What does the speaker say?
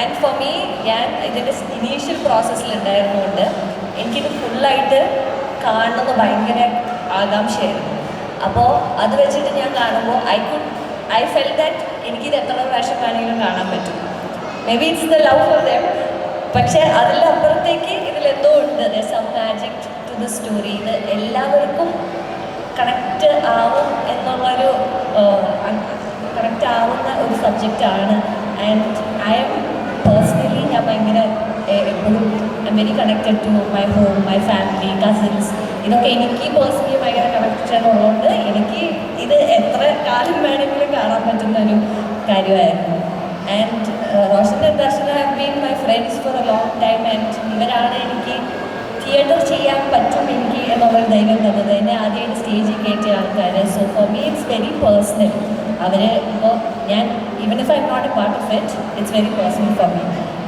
And for me ഞാൻ ഇതിന്റെ initial പ്രോസസ്സിലുണ്ടായിരുന്നുകൊണ്ട് എനിക്കിത് ഫുള്ളായിട്ട് കാണണമെന്ന് ഭയങ്കര ആകാംക്ഷയായിരുന്നു. അപ്പോൾ അത് വെച്ചിട്ട് ഞാൻ കാണുമ്പോൾ I could I felt that എനിക്കിത് എത്ര പ്രാവശ്യം വേണമെങ്കിലും കാണാൻ പറ്റും. May be it's the love for them പക്ഷേ അതിലപ്പുറത്തേക്ക് ഇതിലെന്തോ ഉണ്ട്. The some magic to the story ഇത് എല്ലാവർക്കും കണക്റ്റ് ആവും എന്നുള്ളൊരു കണക്റ്റ് ആവുന്ന ഒരു സബ്ജക്റ്റാണ് ആൻഡ് എപ്പോഴും I very connected to my home my family cousins ഇതൊക്കെ എനിക്ക് പേഴ്സണലി ഭയങ്കര കണക്ഷൻ ഉള്ളതുകൊണ്ട് എനിക്ക് ഇത് എത്ര കാലം വേണമെങ്കിലും കാണാൻ പറ്റുന്ന ഒരു കാര്യമായിരുന്നു. And Roshan and Darshana have been my friends for a long time and ഇവരാണ് എനിക്ക് തിയേറ്റർ ചെയ്യാൻ പറ്റും എനിക്ക് എന്നുള്ളൊരു ധൈര്യം തന്നത്. എന്നെ ആദ്യമായിട്ട് സ്റ്റേജിൽ കയറ്റിയ ആൾക്കാർ so for me it's very personal അവർ ഇപ്പോൾ ഞാൻ even if I not a part of it it's very personal for me